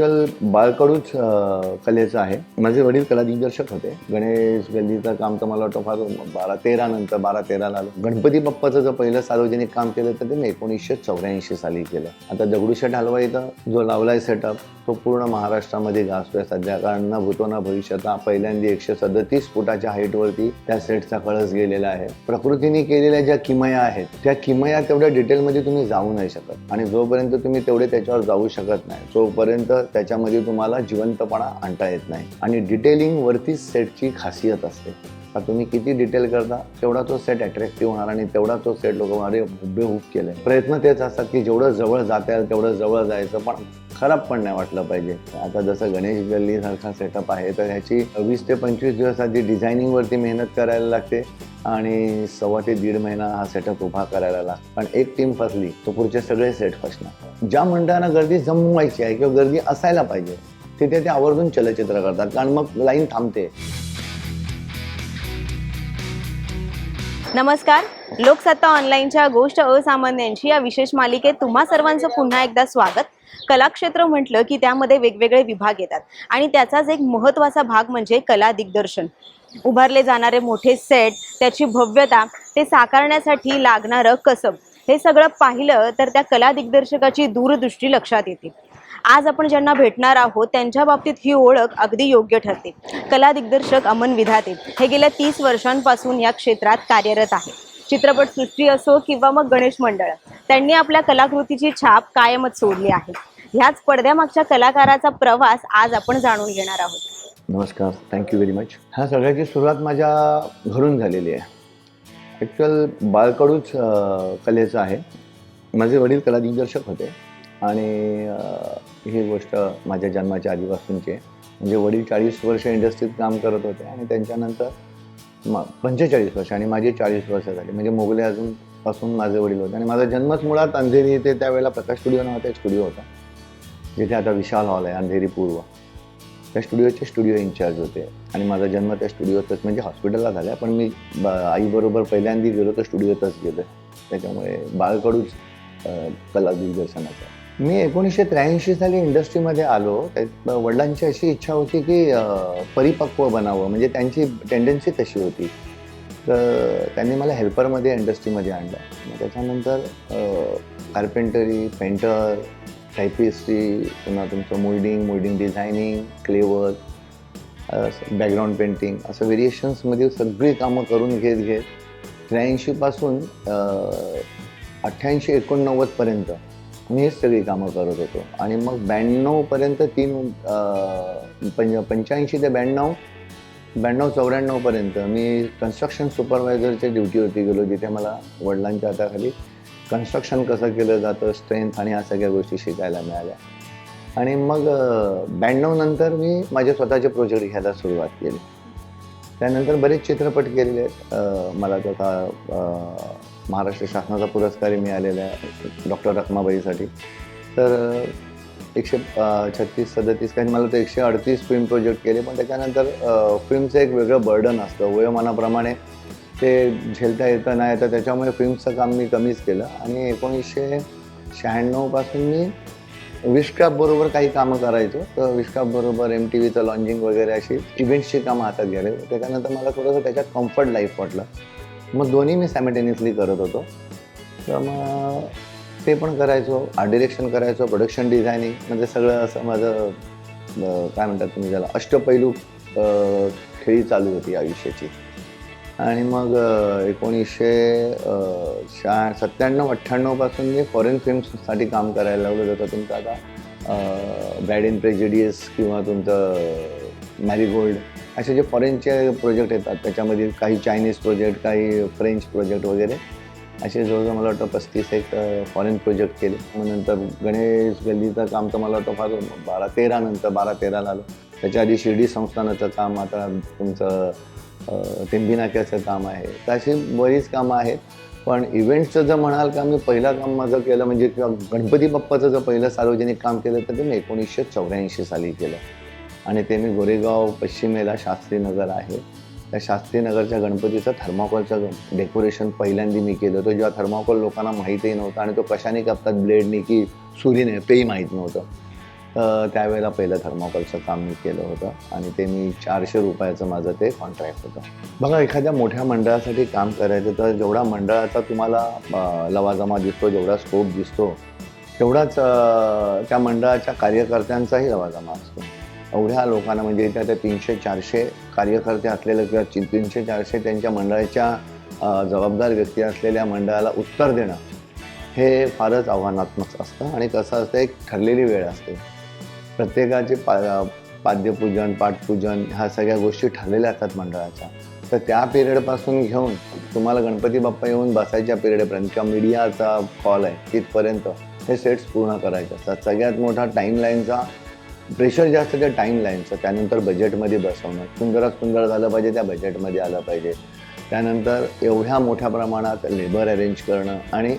Actual बाळकडूच कलेचं आहे. माझे वडील कला दिग्दर्शक होते. गणेश गल्लीचं काम तर मला वाटतं फार बारा तेरा नंतर बारा तेराला आलो. गणपती बाप्पाचं जर पहिलं सार्वजनिक काम केलं तर ते मी एकोणीसशे चौऱ्याऐंशी साली केलं. आता दगडूशेठ हलवा इथं जो लावलाय सेटअप तो पूर्ण महाराष्ट्रामध्ये गाजतोय सध्या. कारण ना भूतो ना भविष्यात पहिल्यांदा एकशे सदतीस फुटाच्या हाईटवरती त्या सेटचा कळस गेलेला आहे. प्रकृतीने केलेल्या ज्या किमया आहेत त्या किमया तेवढ्या डिटेलमध्ये तुम्ही जाऊ नाही शकत. आणि जोपर्यंत तुम्ही तेवढे त्याच्यावर जाऊ शकत नाही तोपर्यंत त्याच्यामध्ये तुम्हाला जिवंतपणा आणता येत नाही. आणि डिटेलिंग वरतीच सेटची खासियत असते. आता तुम्ही किती डिटेल करता तेवढा तो सेट अट्रॅक्टिव्ह होणार आणि तेवढा तो सेट लोक अरे हुबेहूब केलाय. प्रयत्न तेच असतात की जेवढं जवळ जाता येईल तेवढं जवळ जायचं पण खराब पण नाही वाटलं पाहिजे. आता जसं गणेश गल्ली सारखा सेटअप आहे तर ह्याची वीस ते पंचवीस दिवस आधी डिझायनिंगवरती मेहनत करायला लागते आणि सव्वा ते दीड महिना हा सेटअप उभा करायला लागतो. पण एक टीम फसली तर पुढचे सगळे सेट फसणार. ज्या मंडळांना गर्दी जमवायची आहे किंवा गर्दी असायला पाहिजे तिथे ते आवर्जून चलचित्र करतात कारण मग लाईन थांबते. नमस्कार. लोकसत्ता ऑनलाईनच्या गोष्ट असामान्यांची या विशेष मालिकेत तुम्हा सर्वांचं पुन्हा एकदा स्वागत. कलाक्षेत्र म्हटलं की त्यामध्ये वेगवेगळे विभाग येतात. आणि त्याचाच एक महत्त्वाचा भाग म्हणजे कला दिग्दर्शन. उभारले जाणारे मोठे सेट त्याची भव्यता ते साकारण्यासाठी लागणारं कसब हे सगळं पाहिलं तर त्या कला दिग्दर्शकाची दूरदृष्टी लक्षात येते. आज आपण ज्यांना भेटणार आहोत त्यांच्या बाबतीत ही ओळख अगदी योग्य ठरते. कला दिग्दर्शक अमन विधाते हे गेल्या तीस वर्षांपासून या क्षेत्रात कार्यरत आहे चित्रपटसृष्टी असो किंवा मग गणेश मंडळ त्यांनी आपल्या कलाकृतीची छाप कायमच सोडली आहे. ह्याच पडद्यामागच्या कलाकाराचा प्रवास आज आपण जाणून घेणार आहोत. नमस्कार थँक्यू व्हेरी मच ह्या सगळ्याची सुरुवात माझ्या घरून झालेली आहे. ॲक्च्युअल बाळकडूच कलेचं आहे. माझे वडील कला दिग्दर्शक होते आणि ही गोष्ट माझ्या जन्माच्या आधीपासूनची आहे. म्हणजे वडील चाळीस वर्ष इंडस्ट्रीत काम करत होते आणि त्यांच्यानंतर म पंचेचाळीस वर्ष आणि माझी चाळीस वर्ष झाली. म्हणजे मोगले अजून पासून माझे वडील होते. आणि माझा जन्मच मुळात अंधेरी इथे त्यावेळेला प्रकाश स्टुडिओ नावाचा एक स्टुडिओ होता. जिथे आता विशाल हॉल आहे अंधेरी पूर्व. त्या स्टुडिओचे स्टुडिओ इन्चार्ज होते. आणि माझा जन्म त्या स्टुडिओतच म्हणजे हॉस्पिटलला झाला. पण मी ब आईबरोबर पहिल्यांदा गेलो तर स्टुडिओतच गेलो. त्याच्यामुळे बाळकडूच कला दिग्दर्शनाचा. मी एकोणीसशे त्र्याऐंशी साली इंडस्ट्रीमध्ये आलो वडिलांची अशी इच्छा होती की परिपक्व बनावं म्हणजे त्यांची टेंडन्सी तशी होती. तर त्यांनी मला हेल्परमध्ये इंडस्ट्रीमध्ये आणलं. मग त्याच्यानंतर कार्पेंटरी पेंटर टायपिस्ट्री पुन्हा तुमचं मोल्डिंग मोल्डिंग डिझायनिंग क्लेवर बॅकग्राऊंड पेंटिंग असं व्हेरिएशन्समध्ये सगळी कामं करून घेत घेत त्र्याऐंशीपासून अठ्ठ्याऐंशी एकोणनव्वदपर्यंत मी हेच सगळी कामं करत होतो. आणि मग ब्याण्णवपर्यंत तीन अं, पंच्याऐंशी ते ब्याण्णव ब्याण्णव चौऱ्याण्णवपर्यंत मी कन्स्ट्रक्शन सुपरवायझरच्या ड्युटीवरती गेलो जिथे मला वडिलांच्या हाताखाली कन्स्ट्रक्शन कसं केलं जातं स्ट्रेंथ आणि या सगळ्या गोष्टी शिकायला मिळाल्या. आणि मग ब्याण्णव नंतर मी माझे स्वतःचे प्रोजेक्ट घ्यायला सुरुवात केली. त्यानंतर बरेच चित्रपट केलेले आहेत. मला त्याचा महाराष्ट्र शासनाचा पुरस्कारही मिळालेला आहे डॉक्टर रखमाबाईसाठी. तर एकशे छत्तीस सदतीस काही मला तर एकशे अडतीस फिल्म प्रोजेक्ट केले पण त्याच्यानंतर फिल्मचं एक वेगळं बर्डन असतं. वयोमानाप्रमाणे ते झेलता येतं नाही येतं त्याच्यामुळे फिल्मचं काम मी कमीच केलं. आणि एकोणीसशे शहाण्णवपासून मी विश्कापबरोबर काही कामं करायचो. तर विश्कापबरोबर एम टी व्हीचं लॉन्चिंग वगैरे अशी इव्हेंट्सची कामं हातात घ्यायला त्याच्यानंतर मला थोडंसं त्याच्यात कम्फर्ट लाईफ वाटलं. मग दोन्ही मी सॅमेटेनियसली करत होतो. तर मग ते पण करायचो आर्ट डिरेक्शन करायचो प्रोडक्शन डिझायनिंग म्हणजे सगळं असं माझं काय म्हणतात तुम्ही त्याला अष्टपैलू खेळी चालू होती आयुष्याची. आणि मग एकोणीसशे शहा सत्त्याण्णव अठ्ठ्याण्णवपासून मी फॉरेन फिल्म्ससाठी काम करायला लागलो. जसं तुमचं आता बॅड इन प्रेजिडियस किंवा तुमचं मॅरीगोल्ड असे जे फॉरेनचे प्रोजेक्ट येतात त्याच्यामध्ये काही चायनीज प्रोजेक्ट काही फ्रेंच प्रोजेक्ट वगैरे असे जवळजवळ मला वाटतं पस्तीस एक फॉरेन प्रोजेक्ट केले. मग नंतर गणेश गल्लीचं काम तर मला वाटतं फार बारा तेरा नंतर बारा तेराला आलं. त्याच्या आधी शिर्डी संस्थानाचं काम आता तुमचं अं, काम आहे. तर अशी बरीच कामं आहेत. पण इव्हेंट्सचं जर म्हणाल का मी पहिलं काम माझं केलं म्हणजे किंवा गणपती बाप्पाचं जर पहिलं सार्वजनिक काम केलं तर ते मी एकोणीसशे चौऱ्याऐंशी साली केलं. आणि ते मी गोरेगाव पश्चिमेला शास्त्रीनगर आहे. त्या शास्त्रीनगरच्या गणपतीचं थर्माकोलचं डेकोरेशन पहिल्यांदा मी केलं होतं. जेव्हा थर्माकोल लोकांना माहीतही नव्हतं आणि तो कशाने कापतात ब्लेडनी की सुरीने तेही माहीत नव्हतं. तर त्यावेळेला पहिलं थर्माकोलचं काम मी केलं होतं आणि ते मी चारशे रुपयाचं माझं ते कॉन्ट्रॅक्ट होतं. बघा एखाद्या मोठ्या मंडळासाठी काम करायचं तर जेवढा मंडळाचा तुम्हाला लवाजमा दिसतो जेवढा स्कोप दिसतो तेवढाच त्या मंडळाच्या कार्यकर्त्यांचाही लवाजमा असतो. एवढ्या लोकांना म्हणजे इथे आता तीनशे चारशे कार्यकर्ते असलेलं किंवा तीनशे चारशे त्यांच्या मंडळाच्या जबाबदार व्यक्ती असलेल्या मंडळाला उत्तर देणं हे फारच आव्हानात्मक असतं आणि कसं असतं एक ठरलेली वेळ असते. प्रत्येकाचे पा पाद्यपूजन पाठपूजन ह्या सगळ्या गोष्टी ठरलेल्या असतात मंडळाच्या. तर त्या पिरियडपासून घेऊन तुम्हाला गणपती बाप्पा येऊन बसायच्या पिरियडपर्यंत किंवा मीडियाचा कॉल आहे तिथपर्यंत हे सेट्स पूर्ण करायचे असतात. सगळ्यात मोठा टाईमलाईनचा प्रेशर जास्त त्या टाईमलाईनचं त्यानंतर बजेटमध्ये बसवणं. सुंदरात सुंदर झालं पाहिजे त्या बजेटमध्ये आलं पाहिजे. त्यानंतर एवढ्या मोठ्या प्रमाणात लेबर अरेंज करणं आणि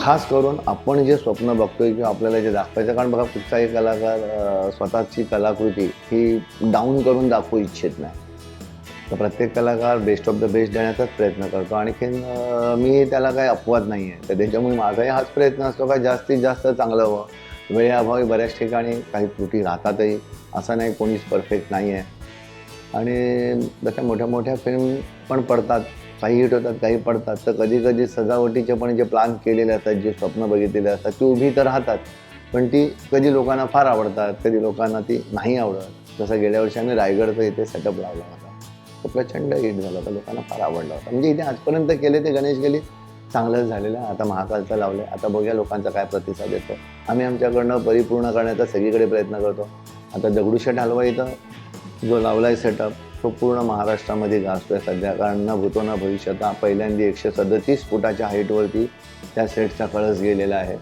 खास करून आपण जे स्वप्न बघतोय किंवा आपल्याला जे दाखवायचं कारण बघा कुठचाही कलाकार स्वतःची कलाकृती ही डाऊन करून दाखवू इच्छित नाही. तर प्रत्येक कलाकार बेस्ट ऑफ द बेस्ट देण्याचाच प्रयत्न करतो. आणखीन मी त्याला काही अपवाद नाही आहे तर त्याच्यामुळे माझाही हाच प्रयत्न असतो का जास्तीत जास्त चांगलं व्हावं. वेळेअभावी बऱ्याच ठिकाणी काही त्रुटी राहतातही असं नाही कोणीच परफेक्ट नाही आहे आणि जशा मोठ्या मोठ्या फिल्म पण पडतात काही हिट होतात काही पडतात. तर कधी कधी सजावटीचे पण जे प्लान केलेले असतात जे स्वप्न बघितलेले असतात ती उभी तर राहतात. पण ती कधी लोकांना फार आवडतात कधी लोकांना ती नाही आवडत. जसं गेल्या वर्षी आम्ही रायगडचा इथे सेटअप लावला होता. तो प्रचंड हिट झाला होता लोकांना फार आवडला होता. म्हणजे इथे आजपर्यंत केले ते गणेश गेली चांगलंच झालेलं आहे. आता महाकालचं लावलं आहे आता बघूया लोकांचा काय प्रतिसाद येतो. आम्ही आमच्याकडनं परिपूर्ण करण्याचा सगळीकडे प्रयत्न करतो. आता दगडूशेठ हलवा इथं जो लावला आहे सेटअप तो पूर्ण महाराष्ट्रामध्ये गाजतो आहे सध्या. कारण न भूतो न भविष्यात पहिल्यांदा एकशे सदतीस फुटाच्या हाईटवरती त्या सेटचा कळस गेलेला आहे.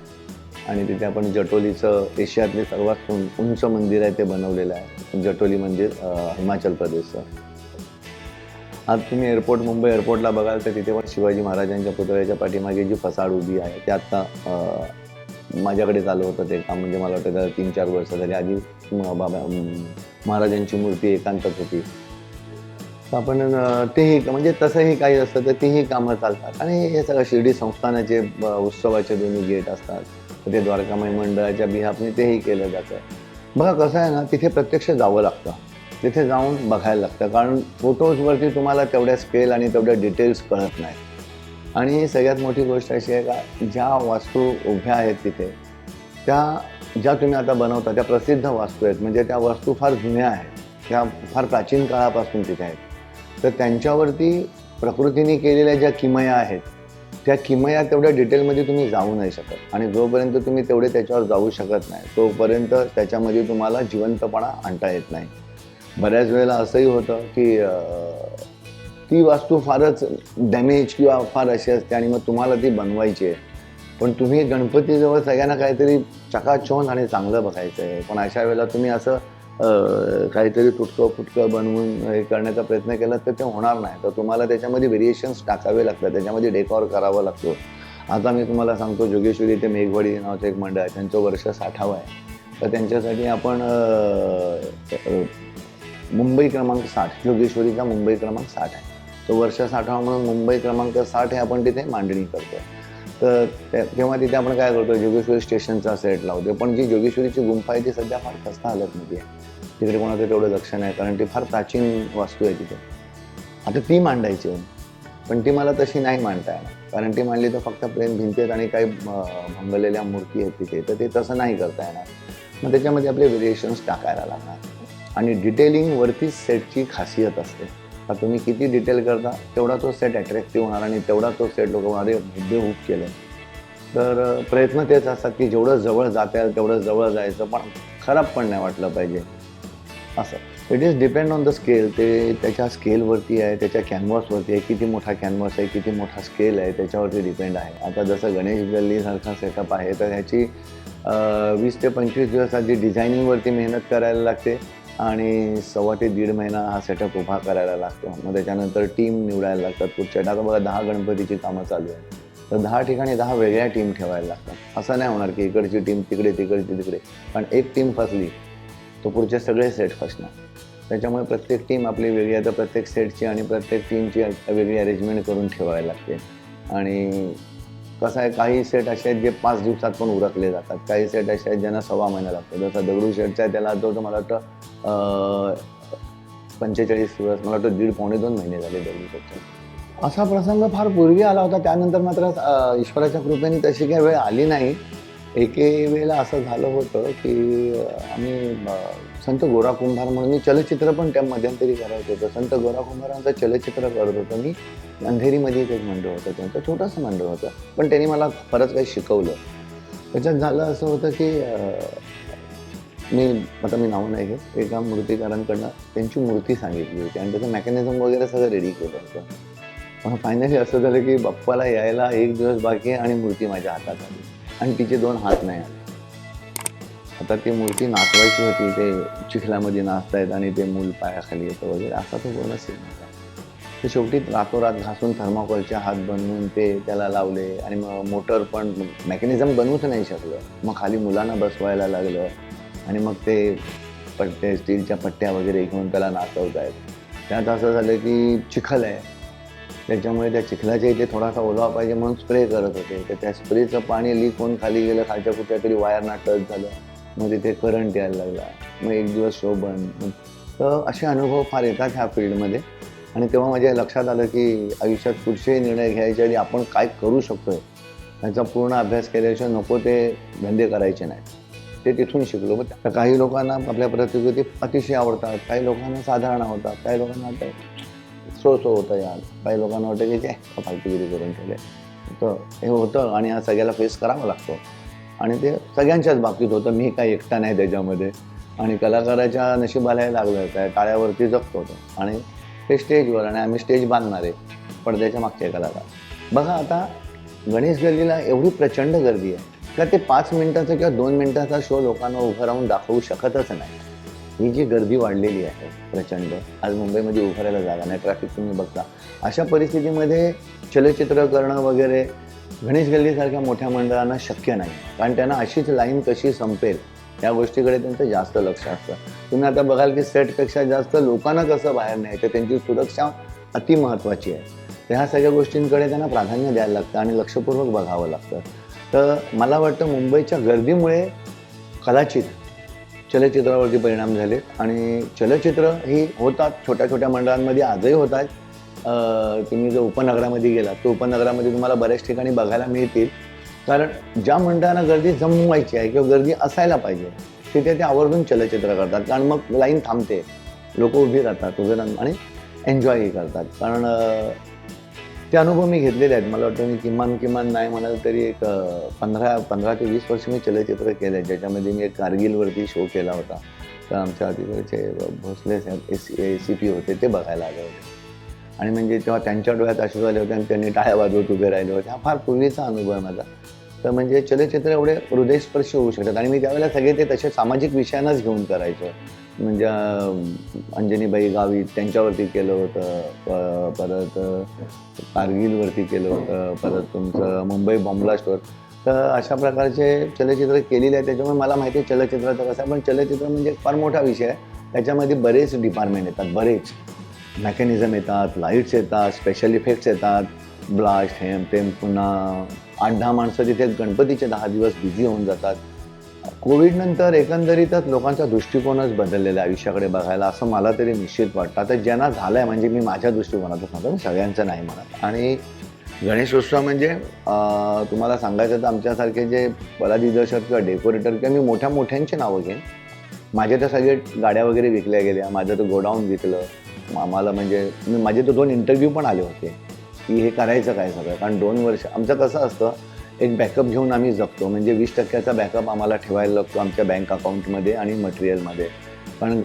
आणि तिथे आपण जटोलीचं एशियातले सर्वात उंच मंदिर आहे ते बनवलेलं आहे. जटोली मंदिर हिमाचल प्रदेशचं. आज तुम्ही एअरपोर्ट मुंबई एअरपोर्टला बघाल तर तिथे पण शिवाजी महाराजांच्या पुतळ्याच्या पाठीमागे जी फसाड उभी आहे ते आत्ता माझ्याकडे चालू होतं ते काम. म्हणजे मला वाटतं त्याला तीन चार वर्ष झाली. आधी बाबा महाराजांची मूर्ती एकांतात होती. तर आपण तेही म्हणजे तसंही काही असतं तर तेही कामं चालतात. आणि हे सगळं शिर्डी संस्थानाचे उत्सवाचे दोन्ही गेट असतात. ते द्वारकामाई मंडळाच्या बिहापने तेही केलं जातं. बघा कसं आहे ना तिथे प्रत्यक्ष जावं लागतं. तिथे जाऊन बघायला लागतं. कारण फोटोजवरती तुम्हाला तेवढ्या स्केल आणि तेवढ्या डिटेल्स कळत नाही. आणि सगळ्यात मोठी गोष्ट अशी आहे का ज्या वास्तू उभ्या आहेत तिथे त्या ज्या तुम्ही आता बनवता त्या प्रसिद्ध वास्तू आहेत. म्हणजे त्या वास्तू फार जुन्या आहेत. त्या फार प्राचीन काळापासून तिथे आहेत. तर त्यांच्यावरती प्रकृतीने केलेल्या ज्या किमया आहेत त्या किमया तेवढ्या डिटेलमध्ये तुम्ही जाऊ नाही शकत. आणि जोपर्यंत तुम्ही तेवढे त्याच्यावर जाऊ शकत नाही तोपर्यंत त्याच्यामध्ये तुम्हाला जिवंतपणा आणता येत नाही. बऱ्याच वेळेला असंही होतं की ती वास्तू फारच डॅमेज किंवा फार अशी असते आणि मग तुम्हाला ती बनवायची आहे. पण तुम्ही गणपतीजवळ सगळ्यांना काहीतरी चकाचौंध आणि चांगलं बघायचं आहे. पण अशा वेळेला तुम्ही असं काहीतरी तुटकं फुटकं बनवून हे करण्याचा प्रयत्न केला तर ते होणार नाही. तर तुम्हाला त्याच्यामध्ये व्हेरिएशन्स टाकावे लागतात. त्याच्यामध्ये डेकॉर करावा लागतो. आता मी तुम्हाला सांगतो जोगेश्वरी ते मेघवाडी नावाचं एक मंडळ आहे. त्यांचं वर्ष साठावं आहे. तर त्यांच्यासाठी आपण मुंबई क्रमांक साठ जोगेश्वरीचा मुंबई क्रमांक साठ आहे. तो वर्ष साठावा म्हणून मुंबई क्रमांक साठ हे आपण तिथे मांडणी करतो तर त्या- तेव्हा तिथे आपण काय करतो जोगेश्वरी स्टेशनचा सेट लावतो पण जी जोगेश्वरीची गुंफा आहे ती सध्या फार खस्ता हालतमध्ये आहे. तिकडे कोणाचं तेवढं लक्ष नाही कारण ती फार प्राचीन वास्तू आहे तिथे. आता ती मांडायची आहे. पण ती मला तशी नाही मांडता येणार. कारण ती मांडली तर फक्त प्रेम भिंतीत आणि काही भंगलेल्या मूर्ती आहेत तिथे. तर ते तसं नाही करता येणार. मग त्याच्यामध्ये आपले व्हेरिएशन्स टाकायला लागणार. आणि डिटेलिंगवरती सेटची खासियत असते. का तुम्ही किती डिटेल करता तेवढा तो सेट अट्रॅक्टिव्ह होणार आणि तेवढा तो सेट लोक अरे मुद्दे हुक केले. तर प्रयत्न तेच असतात की जेवढं जवळ जाता येईल तेवढं जवळ जायचं पण खराब पण नाही वाटलं पाहिजे. असं. It is depend on the scale ते त्याच्या स्केलवरती आहे त्याच्या कॅनव्हासवरती आहे. किती मोठा कॅनव्हास आहे किती मोठा स्केल आहे त्याच्यावरती डिपेंड आहे. आता जसं गणेश गल्लीसारखा सेटअप आहे तर ह्याची वीस ते पंचवीस दिवस आधी डिझायनिंगवरती मेहनत करायला लागते. आणि सव्वा ते दीड महिना हा सेटअप उभा करायला लागतो. मग त्याच्यानंतर टीम निवडायला लागतात पुढच्या. आता बघा दहा गणपतीची कामं चालू आहेत. तर दहा ठिकाणी दहा वेगळ्या टीम ठेवायला लागतात. असं नाही होणार की इकडची टीम तिकडे तिकडची तिकडे. पण एक टीम फसली तो पुढचे सगळे सेट फसणार. त्याच्यामुळे प्रत्येक टीम आपली वेगळी आहे. तर प्रत्येक सेटची आणि प्रत्येक टीमची वेगळी अरेंजमेंट करून ठेवायला लागते. आणि कसं आहे काही सेट असे आहेत जे पाच दिवसात पण उरकले जातात. काही सेट असे आहेत ज्यांना सव्वा महिना लागतो. जसं दगडू शेटचा आहे त्याला तो मला वाटतं पंचेचाळीस दिवस मला वाटतं दीड पावणे दोन महिने झाले दगडूशेठचे असा प्रसंग फार पूर्वी आला होता. त्यानंतर मात्र ईश्वराच्या कृपेने तशी काही वेळ आली नाही. एके वेळेला असं झालं होतं की आम्ही संत गोरा कुंभार म्हणून मी चलचित्र पण त्या मध्यंतरी करायचं होतं. संत गोरा कुंभारांचं चलचित्र करत होतो. मी अंधेरीमध्ये एक मंडळ होतं त्यांचं छोटंसं मंडळ होतं. पण त्यांनी मला परत काही शिकवलं. त्याच्यात झालं असं होतं की मी आता मी नाव नाही घेत एका मूर्तीकारांकडनं त्यांची मूर्ती सांगितली होती आणि त्याचं मेकॅनिझम वगैरे सगळं रेडी केलं होतं. पण फायनली असं झालं की बाप्पाला यायला एक दिवस बाकी आणि मूर्ती माझ्या हातात आली. आणि तिचे दोन हात नाही आले. आता ती मूर्ती नाचवायची होती ते चिखल्यामध्ये नाचतायत आणि ते मूल पायाखाली येतं वगैरे असा तो पूर्ण सीन होता. ते शेवटी रातोरात घासून थर्माकोलचे हात बनवून ते त्याला लावले आणि मग मोटर पण मेकॅनिझम बनवूच नाही शकलं. मग खाली मुलांना बसवायला लागलं आणि मग ते पट्टे स्टीलच्या पट्ट्या वगैरे घेऊन त्याला नाचवत आहेत त्यात असं झालं की चिखल आहे. त्याच्यामुळे त्या चिखलाच्या इथे थोडासा ओलावा पाहिजे म्हणून स्प्रे करत होते. तर त्या स्प्रेचं पाणी लीक होऊन खाली गेलं खालच्या कुठल्या तरी वायरना टच झालं. म्हणजे मग तिथे करंट यायला लागला. मग एक दिवस शो तर असे अनुभव फार येतात ह्या फील्डमध्ये. आणि तेव्हा माझ्या लक्षात आलं की आयुष्यात कुठचेही निर्णय घ्यायचे आणि आपण काय करू शकतोय याचा पूर्ण अभ्यास केल्याशिवाय नको ते धंदे करायचे नाहीत ते तिथून शिकलो. मग काही लोकांना आपल्या प्रतिकृती अतिशय आवडतात. काही लोकांना साधारण आवडतात. काही लोकांना ते सो सो होतं यार. काही लोकांना वाटतं की ते फालतूगिरी करून ठेवले तर हे होतं आणि हा सगळ्याला फेस करावा लागतो. आणि ते सगळ्यांच्याच बाबतीत होतं. मी काही एकटा नाही त्याच्यामध्ये. आणि कलाकाराच्या नशिबाला लागलं काय टाळ्यावरती जगतो तो आणि ते स्टेजवर आणि आम्ही स्टेज बांधणारे पडद्याच्या मागचे कलाकार. बघा आता गणेश गल्लीला एवढी प्रचंड गर्दी आहे. का ते पाच मिनिटाचा किंवा दोन मिनिटाचा शो लोकांना उभं राहून दाखवू शकतच नाही. ही जी गर्दी वाढलेली आहे प्रचंड. आज मुंबईमध्ये उभारायला जागा नाही. ट्रॅफिक तुम्ही बघता. अशा परिस्थितीमध्ये चलचित्र करणं वगैरे गणेश गल्लीसारख्या मोठ्या मंडळांना शक्य नाही. कारण त्यांना अशीच लाईन कशी संपेल या गोष्टीकडे त्यांचं जास्त लक्ष असतं. तुम्ही आता बघाल की सेटपेक्षा जास्त लोकांना कसं बाहेर न्यायचं त्यांची सुरक्षा अति महत्त्वाची आहे. तर ह्या सगळ्या गोष्टींकडे त्यांना प्राधान्य द्यायला लागतं आणि लक्षपूर्वक बघावं लागतं. तर मला वाटतं मुंबईच्या गर्दीमुळे कदाचित चलचित्रावरती परिणाम झाले आणि चलचित्र ही होतात छोट्या छोट्या मंडळांमध्ये आजही होत आहेत तुम्ही जर उपनगरामध्ये गेला तर उपनगरामध्ये तुम्हाला बऱ्याच ठिकाणी बघायला मिळतील. कारण ज्या मंडळांना गर्दी जमवायची आहे किंवा गर्दी असायला पाहिजे तिथे ते आवर्जून चलचित्र करतात. कारण मग लाईन थांबते. लोक उभी राहतात उभे राहून आणि एन्जॉयही करतात. कारण ते अनुभव मी घेतलेले आहेत. मला वाटतं मी किमान किमान नाही म्हणाल तरी एक पंधरा पंधरा ते वीस वर्ष मी चलचित्र केले आहेत ज्याच्यामध्ये मी एक कारगिलवरती शो केला होता. तर आमच्या तिकडचे भोसले साहेब एस ए सी पी होते ते बघायला आले होते. आणि म्हणजे तेव्हा त्यांच्या डोळ्यात असे झाले होते आणि त्यांनी टाळ्या वाजवत उभे राहिले होते. हा फार पूर्वीचा अनुभव आहे माझा. तर म्हणजे चलचित्र एवढे हृदयस्पर्शी होऊ शकतात. आणि मी त्यावेळेला सगळे ते तसे सामाजिक विषयांनाच घेऊन करायचो. म्हणजे अंजनीबाई गावी त्यांच्यावरती केलं होतं. प- परत कारगिलवरती केलं होतं. परत तुमचं मुंबई बॉम्ब्लास्टवर तर अशा प्रकारचे चलचित्र केलेले आहे त्याच्यामुळे मला माहिती आहे चलचित्राचं कसं आहे. पण चलचित्र म्हणजे फार मोठा विषय आहे. त्याच्यामध्ये बरेच डिपार्टमेंट येतात. बरेच. मेकॅनिझम येतात लाईट्स येतात स्पेशल इफेक्ट्स येतात. ब्लास्ट हेम तेम पुन्हा आठ दहा माणसं तिथे गणपतीचे दहा दिवस बिझी होऊन जातात. कोविडनंतर एकंदरीतच लोकांचा दृष्टिकोनच बदललेला आहे आयुष्याकडे बघायला असं मला तरी निश्चित वाटतं. आता ज्यांना झालं आहे म्हणजे मी माझ्या दृष्टिकोनातून सांगतो मी सगळ्यांचं नाही म्हणत. आणि गणेशोत्सव म्हणजे तुम्हाला सांगायचं तर आमच्यासारखे जे कला दिग्दर्शक किंवा डेकोरेटर किंवा मी मोठ्या मोठ्यांची नावं घेईन. माझ्या तर सगळे गाड्या वगैरे विकल्या गेल्या माझं तर गोडाऊन विकलं. आम्हाला म्हणजे माझे तर दोन इंटरव्ह्यू पण आले होते की हे करायचं काय सगळं? कारण दोन वर्ष आमचं कसं असतं एक बॅकअप घेऊन आम्ही जगतो. म्हणजे वीस टक्क्याचा बॅकअप आम्हाला ठेवायला लागतो आमच्या बँक अकाउंटमध्ये आणि मटेरियलमध्ये पण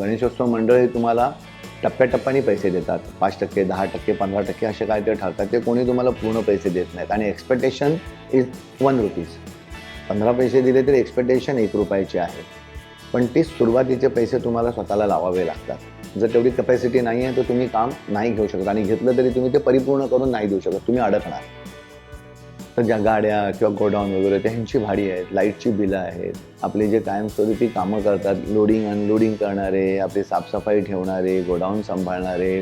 गणेशोत्सव मंडळ हे तुम्हाला टप्प्याटप्प्याने पैसे देतात. पाच टक्के दहा टक्के पंधरा टक्के असे काय ते ठरतात ते कोणी तुम्हाला पूर्ण पैसे देत नाहीत. आणि एक्सपेक्टेशन इज वन रुपीज पंधरा पैसे दिले तरी एक्सपेक्टेशन एक रुपयाची आहे. पण ती सुरुवातीचे पैसे तुम्हाला स्वतःला लावावे लागतात. जर तेवढी कपॅसिटी नाही आहे तर तुम्ही काम नाही घेऊ शकत. आणि घेतलं तरी तुम्ही ते परिपूर्ण करून नाही देऊ शकत. तुम्ही अडकणार. तर ज्या गाड्या किंवा गोडाऊन वगैरे त्यांची भाडी आहेत लाईटची बिलं आहेत. आपले जे कायमस्वरूपी कामं करतात लोडिंग अनलोडिंग करणारे आपली साफसफाई ठेवणारे गोडाऊन सांभाळणारे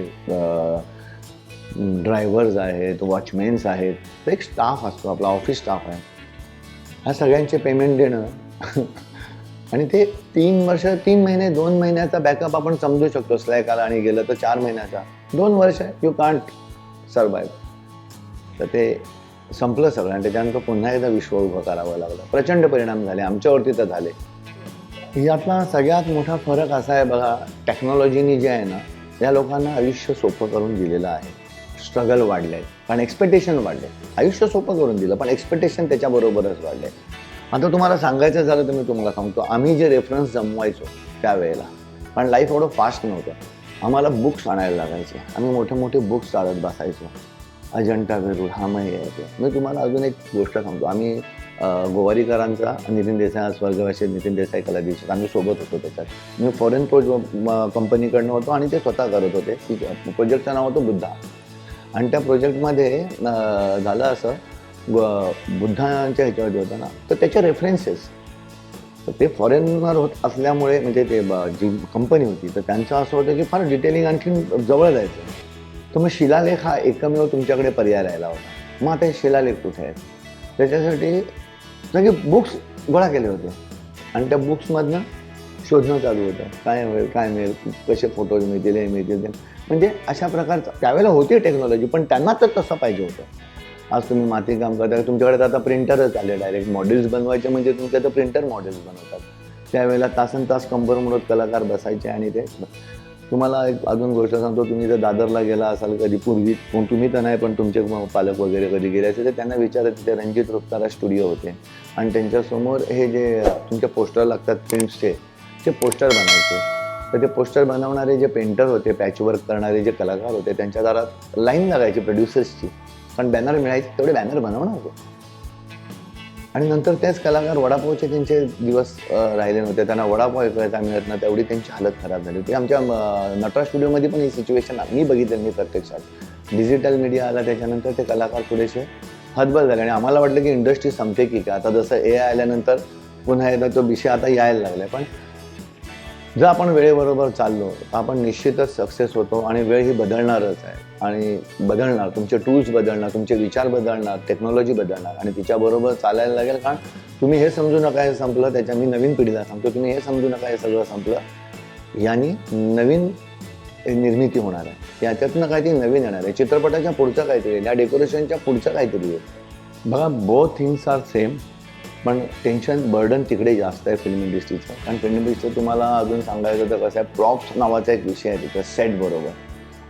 ड्रायव्हर्स आहेत वॉचमेन्स आहेत. तर एक स्टाफ असतो आपला ऑफिस स्टाफ आहे. ह्या सगळ्यांचे पेमेंट देणं आणि ते तीन वर्ष तीन महिने दोन महिन्याचा बॅकअप आपण समजू शकतो. स्लॅकाला आणि गेलं तर चार महिन्याचा. दोन वर्ष यू कांट सर्वाईव्ह तर ते संपलं सगळं आणि त्याच्यानंतर पुन्हा एकदा विश्व उभं करावं लागलं. प्रचंड परिणाम झाले. आमच्यावरती तर झाले. यातला सगळ्यात मोठा फरक असा आहे बघा टेक्नॉलॉजीनी जे आहे ना या लोकांना आयुष्य सोपं करून दिलेलं आहे. स्ट्रगल वाढले पण एक्सपेक्टेशन वाढले आयुष्य सोपं करून दिलं पण एक्सपेक्टेशन त्याच्याबरोबरच वाढले आता तुम्हाला सांगायचं झालं तर मी तुम्हाला सांगतो. आम्ही जे रेफरन्स जमवायचो त्यावेळेला पण लाईफ एवढं फास्ट नव्हतं. आम्हाला बुक्स आणायला लागायचे. आम्ही मोठे मोठे बुक्स चालत बसायचो. अजंठा वेरूळ हा मग आहे मी तुम्हाला अजून एक गोष्ट सांगतो. आम्ही गोवारीकरांचा नितीन देसाई स्वर्गवासी नितीन देसाई कला दिवसात आम्ही सोबत होतो त्याच्यात. मी फॉरेन प्रोज कंपनीकडनं होतो आणि ते स्वतः करत होते. प्रोजेक्टचं नाव होतं बुद्धा. आणि त्या प्रोजेक्टमध्ये झालं असं बुद्धांच्या ह्याच्यावरती होतं ना. तर त्याचे रेफरन्सेस तर ते फॉरेनर होत असल्यामुळे म्हणजे ते जी कंपनी होती तर त्यांचं असं होतं की फार डिटेलिंग आणखीन जवळ जायचं. तर मग शिलालेख हा एकमेव तुमच्याकडे पर्याय राहिला होता. मग आता हे शिलालेख कुठे आहेत? त्याच्यासाठी सगळे बुक्स गोळा केले होते. आणि त्या बुक्समधनं शोधणं चालू होतं. काय मिळेल काय मिळेल कसे फोटोज मिळतील हे मिळतील. ते म्हणजे अशा प्रकारचं त्यावेळेला होती टेक्नॉलॉजी पण त्यांना तर तसं पाहिजे होतं. आज तुम्ही माती काम करता तुमच्याकडे तर आता प्रिंटरच आले डायरेक्ट मॉडेल्स बनवायचे म्हणजे तुमच्या तर प्रिंटर मॉडेल्स बनवतात. त्यावेळेला तासन तास कंबर कलाकार बसायचे आणि ते तुम्हाला एक अजून गोष्ट सांगतो तुम्ही जर दादरला गेला असाल कधी पूर्वी कोण तुम्ही तर नाही पण तुमचे पालक वगैरे कधी गेले असेल तर त्यांना विचारत तिथे रणजित रुपतारा स्टुडिओ होते. आणि त्यांच्यासमोर हे जे तुमच्या पोस्टर लागतात प्रिंट्सचे ते पोस्टर बनायचे तर ते पोस्टर बनवणारे जे पेंटर होते पॅचवर्क करणारे जे कलाकार होते त्यांच्या दारात लाईन लागायची प्रोड्युसर्सची पण बॅनर मिळायचे तेवढे बॅनर बनवणार होतो. आणि नंतर तेच कलाकार वडापावचे त्यांचे दिवस राहिले नव्हते. त्यांना वडापाव ऐकायचा मिळत ना तेवढी त्यांची हालत खराब झाली होती. आमच्या नटरा स्टुडिओमध्ये पण ही सिच्युएशन मी बघितलं मी प्रत्यक्षात. डिजिटल मीडिया आला त्याच्यानंतर ते कलाकार थोडेसे हतबल झाले. आणि आम्हाला वाटलं की इंडस्ट्री संपते की का आता जसं ए आय आल्यानंतर पुन्हा एकदा तो विषय आता यायला लागलाय. पण जर आपण वेळेबरोबर चाललो तर आपण निश्चितच सक्सेस होतो आणि वेळ ही बदलणारच आहे. आणि बदलणार तुमचे टूल्स बदलणार तुमचे विचार बदलणार टेक्नॉलॉजी बदलणार. आणि तिच्याबरोबर चालायला लागेल कारण तुम्ही हे समजू नका हे संपलं त्याच्या मी नवीन पिढीला सांगतो तुम्ही हे समजू नका हे सगळं संपलं. यांनी नवीन निर्मिती होणार आहे. याच्यातनं काहीतरी नवीन येणार आहे. चित्रपटाच्या पुढचं काहीतरी आहे. या डेकोरेशनच्या पुढचं काहीतरी आहे. बघा बोथ थिंग्स आर सेम पण टेन्शन बर्डन तिकडे जास्त आहे फिल्म इंडस्ट्रीचं कारण फिल्म इंडस्ट्रीचं तुम्हाला अजून सांगायचं तर कसं आहे प्रॉप्स नावाचा एक विषय आहे तिथं सेट बरोबर.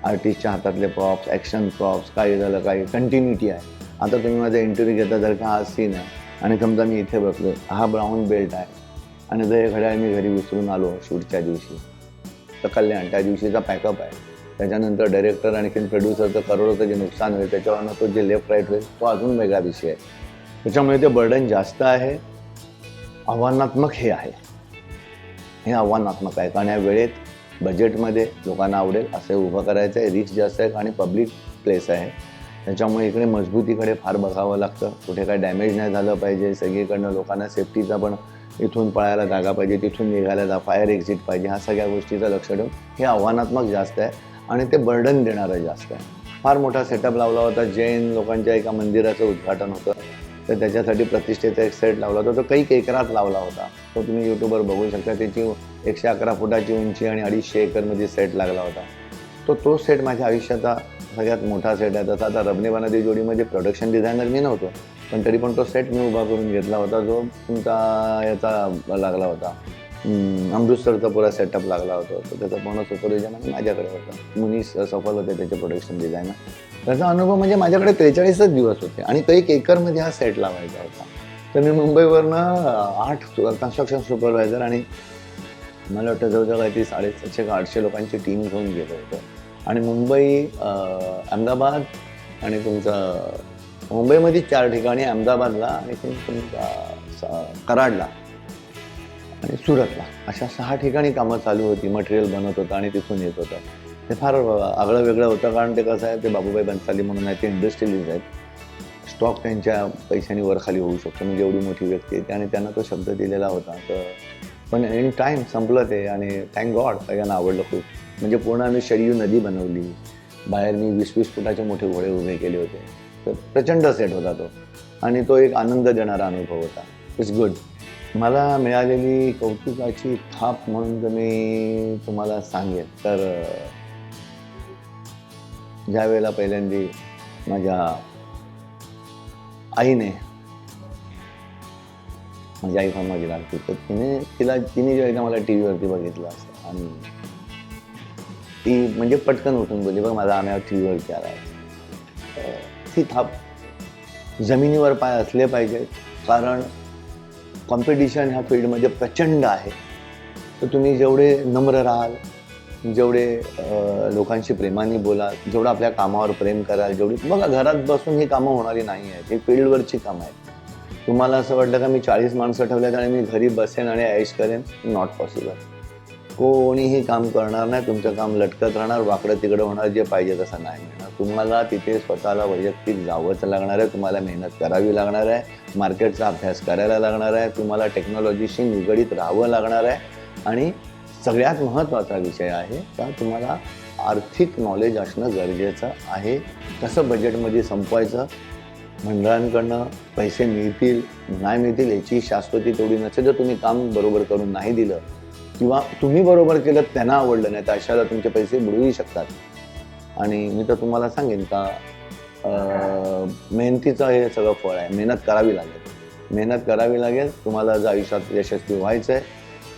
आर्टिस्टच्या हातातले प्रॉप्स ॲक्शन प्रॉप्स काही झालं काही कंटिन्युटी आहे. आता तुम्ही माझा इंटरव्ह्यू घेता जर का हा सीन आहे आणि समजा मी इथे बसलो हा ब्राऊन बेल्ट आहे आणि जर हे घड्याळ मी घरी विसरून आलो शूटच्या दिवशी तर कल्याण त्या दिवशीचा पॅकअप आहे. त्याच्यानंतर डायरेक्टर आणखीन प्रोड्युसरचं करोडोचं जे नुकसान होईल त्याच्यावरनं तो जे लेफ्ट राईट होईल तो अजून वेगळा विषय आहे. त्याच्यामुळे ते बर्डन जास्त आहे. आव्हानात्मक हे आहे. हे आव्हानात्मक आहे. कारण या वेळेत बजेटमध्ये लोकांना आवडेल असं उभं करायचं आहे. रिस्क जास्त आहे आणि पब्लिक प्लेस आहे. त्याच्यामुळे इकडे मजबूतीकडे फार बघावं लागतं. कुठे काय डॅमेज नाही झालं पाहिजे. सगळीकडनं लोकांना सेफ्टीचा पण इथून पळायला जागा पाहिजे. तिथून निघायला जा फायर एक्झिट पाहिजे. ह्या सगळ्या गोष्टीचं लक्ष ठेवून हे आव्हानात्मक जास्त आहे आणि ते बर्डन देणारं जास्त आहे. फार मोठा सेटअप लावला होता. जैन लोकांच्या एका मंदिराचं उद्घाटन होतं. तर त्याच्यासाठी प्रतिष्ठेचा एक सेट लावला होता. तो कैक एकरात लावला होता. तो तुम्ही यूट्यूबवर बघू शकता. त्याची एकशे अकरा फुटाची उंची आणि अडीचशे एकरमध्ये सेट लागला होता. तो तो सेट माझ्या आयुष्याचा सगळ्यात मोठा सेट आहे. तसा आता रबने बनादी जोडीमध्ये प्रोडक्शन डिझायनर मी नव्हतो. पण तरी पण तो सेट मी उभा करून घेतला होता. जो तुमचा याचा लागला होता. अमृतसरचा पुरा सेटअप लागला होता. तर त्याचा पूर्ण सुपरविजन माझ्याकडे होता. मुनी सफल होते त्याचे प्रोडक्शन डिझायनर त्याचा अनुभव म्हणजे माझ्याकडे त्रेचाळीसच दिवस होते आणि तो एक एकरमध्ये हा सेट लावायचा होता. तर मी मुंबईवरनं आठ कन्स्ट्रक्शन सुपरवायझर आणि मला वाटतं जवळजवळ काहीतरी साडेसातशे का आठशे लोकांची टीम घेऊन गेलो होतो. आणि मुंबई अहमदाबाद आणि तुमचं मुंबईमध्ये चार ठिकाणी अहमदाबादला आणि तुमचा स- कराडला. आणि सुरतला अशा सहा ठिकाणी कामं चालू होती. मटेरियल बनत होतं आणि तिथून येत होतं. ते फार आगळं वेगळं होतं कारण ते कसं आहे ते बाबूबाई बनसाली म्हणून आहे ते इंडस्ट्रियलिस्ट आहेत. स्टॉक त्यांच्या पैशांनी वरखाली होऊ शकतो. म्हणजे एवढी मोठी व्यक्ती आहे आणि त्यांना तो शब्द दिलेला होता. तर पण इन टाईम संपलं ते आणि थँक गॉड सगळ्यांना आवडलं खूप. म्हणजे पूर्ण आम्ही शरयू नदी बनवली. बाहेर मी वीस वीस फुटाचे मोठे घोडे उभे केले होते. तर प्रचंड सेट होता तो. आणि तो एक आनंद देणारा अनुभव होता. इट्स गुड मला मिळालेली कौतुकाची थाप म्हणून जर मी तुम्हाला सांगेन. तर ज्या वेळेला पहिल्यांदी माझ्या आईने माझी आई फार माझी लागते तर तिने तिला तिने जेव्हा एकदा मला टी व्हीवरती बघितलं असं आणि ती म्हणजे पटकन उठून बोलली बघ माझा आम्ही टी व्हीवरती आला ती थाप जमिनीवर पाय असले पाहिजेत कारण कॉम्पिटिशन ह्या फील्डमध्ये प्रचंड आहे. तर तुम्ही जेवढे नम्र राहाल जेवढे लोकांशी प्रेमाने बोलाल जेवढं आपल्या कामावर प्रेम कराल जेवढी बघा घरात बसून ही कामं होणारी नाही आहेत ही फील्डवरची कामं आहेत. तुम्हाला असं वाटतं का मी चाळीस माणसं ठेवल्यात आणि मी घरी बसेन आणि ऐश करेन? नॉट पॉसिबल कोणीही काम करणार नाही तुमचं काम लटकत राहणार वाकडं तिकडं होणार जे पाहिजे तसं नाही मिळणार. तुम्हाला तिथे स्वतःला वैयक्तिक जावंच लागणार आहे तुम्हाला मेहनत करावी लागणार आहे मार्केटचा अभ्यास करायला लागणार आहे तुम्हाला टेक्नॉलॉजीशी निगडीत राहावं लागणार आहे. आणि सगळ्यात महत्त्वाचा विषय आहे का तुम्हाला आर्थिक नॉलेज असणं गरजेचं आहे. कसं बजेटमध्ये संपवायचं मंडळांकडनं पैसे मिळतील नाही मिळतील याची शाश्वती तेवढी नसेल जर तुम्ही काम बरोबर करून नाही दिलं किंवा तुम्ही बरोबर केलं त्यांना आवडलं नाही तर अशाला तुमचे पैसे बुडवूही शकतात. आणि मी तर तुम्हाला सांगेन का मेहनतीचं हे सगळं फळ आहे. मेहनत करावी लागेल. मेहनत करावी लागेल. तुम्हाला जर आयुष्यात यशस्वी व्हायचं आहे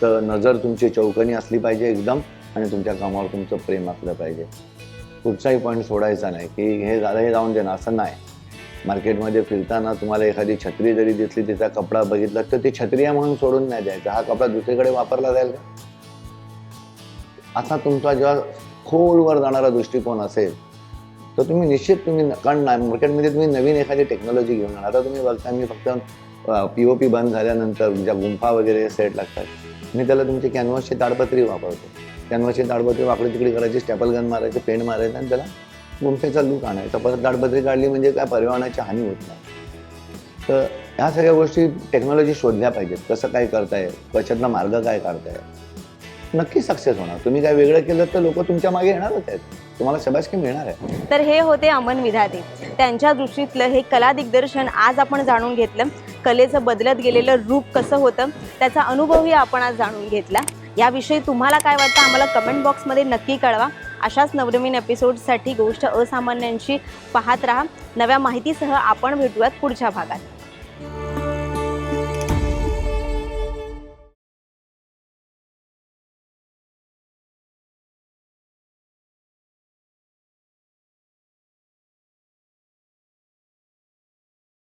तर नजर तुमची चौकनी असली पाहिजे एकदम आणि तुमच्या कामावर तुमचं प्रेम असलं पाहिजे. कुठचाही पॉईंट सोडायचा नाही की हे झालं हे जाऊन देणं असं नाही. मार्केटमध्ये फिरताना तुम्हाला एखादी छत्री जरी दिसली तिचा कपडा बघितला तर ती छत्री म्हणून सोडून नाही द्यायचा. हा कपडा दुसरीकडे वापरला जाईल का? असा तुमचा जेव्हा खोलवर जाणारा दृष्टिकोन असेल तर तुम्ही निश्चित तुम्ही कारण मार्केटमध्ये तुम्ही नवीन एखादी टेक्नॉलॉजी घेऊन आता तुम्ही बघता मी फक्त पी ओ पी बंद झाल्यानंतर ज्या गुंफा वगैरे सेट लागतात मी त्याला तुमची कॅनव्हासची ताडपत्री वापरतो. कॅनव्हासची ताडपत्री वाकडी तिकडे करायची स्टॅपल गन मारायचे पेंट मारायचं आणि त्याला गुंफेचा लुक आणायचा. परत ताडपत्री काढली म्हणजे काय पर्यावरणाची हानी होत नाही. तर ह्या सगळ्या गोष्टी टेक्नॉलॉजी शोधल्या पाहिजेत. कसं काय करताय? कशातला मार्ग काय करताय नक्की सक्सेस होणार. तुम्ही काय वेगळं केलं तर लोक तुमच्या मागे येणारच आहेत. तुम्हाला शबासकी मिळणार आहे. तर हे होते अमन विधाते. त्यांच्या दृष्टीतलं हे कला दिग्दर्शन आज आपण जाणून घेतलं. कलेचं बदलत गेलेलं रूप कसं होतं त्याचा अनुभवही आपण आज जाणून घेतला. याविषयी तुम्हाला काय वाटतं आम्हाला कमेंट बॉक्समध्ये नक्की कळवा. अशाच नवनवीन एपिसोडसाठी गोष्ट असामान्यांची पाहत राहा. नव्या माहितीसह आपण भेटूयात पुढच्या भागात.